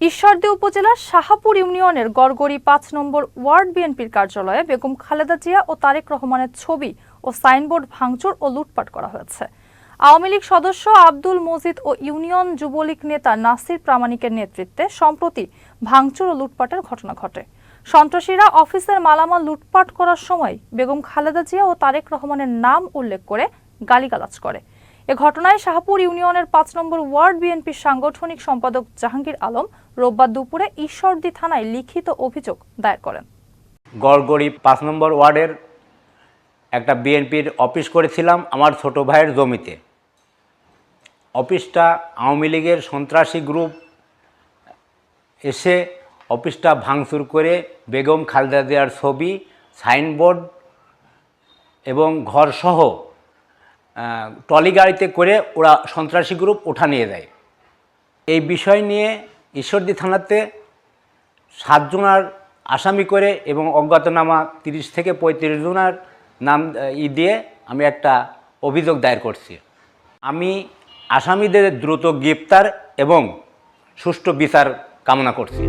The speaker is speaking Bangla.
ঈশ্বরদী উপজেলার শাহাপুর ইউনিয়নের গড়গড়ি পাঁচ নম্বর ওয়ার্ড বিএনপির কার্যালয়ে বেগম খালেদা জিয়া ও তারেক রহমানের ছবি ও সাইনবোর্ড ভাঙচুর ও লুটপাট করা হয়েছে। আওয়ামী লীগ সদস্য আব্দুল মজিদ ও ইউনিয়ন যুবলীগ নেতা নাসির প্রামাণিকের নেতৃত্বে সম্প্রতি ভাঙচুর ও লুটপাটের ঘটনা ঘটে। সন্ত্রাসীরা অফিসের মালামাল লুটপাট করার সময় বেগম খালেদা জিয়া ও তারেক রহমানের নাম উল্লেখ করে গালিগালাজ করে। এ ঘটনায় শাহপুর ইউনিয়নের পাঁচ নম্বর ওয়ার্ড বিএনপির সাংগঠনিক সম্পাদক জাহাঙ্গীর আলম রোববার দুপুরে ঈশ্বরদী থানায় লিখিত অভিযোগ দায়ের করেন। গড়গড়ি পাঁচ নম্বর ওয়ার্ডের একটা বিএনপির অফিস করেছিলাম আমার ছোট ভাইয়ের জমিতে। অফিসটা আওয়ামী লীগের সন্ত্রাসী গ্রুপ এসে অফিসটা ভাঙচুর করে বেগম খালেদা জিয়ার ছবি, সাইনবোর্ড এবং ঘরসহ ট্রলি গাড়িতে করে ওরা সন্ত্রাসী গ্রুপ ওঠা নিয়ে যায়। এই বিষয় নিয়ে ঈশ্বরদী থানাতে সাতজনার আসামি করে এবং অজ্ঞাতনামা তিরিশ থেকে পঁয়ত্রিশ জনার নাম ই দিয়ে আমি একটা অভিযোগ দায়ের করছি। আমি আসামিদের দ্রুত গ্রেপ্তার এবং সুষ্ঠু বিচার কামনা করছি।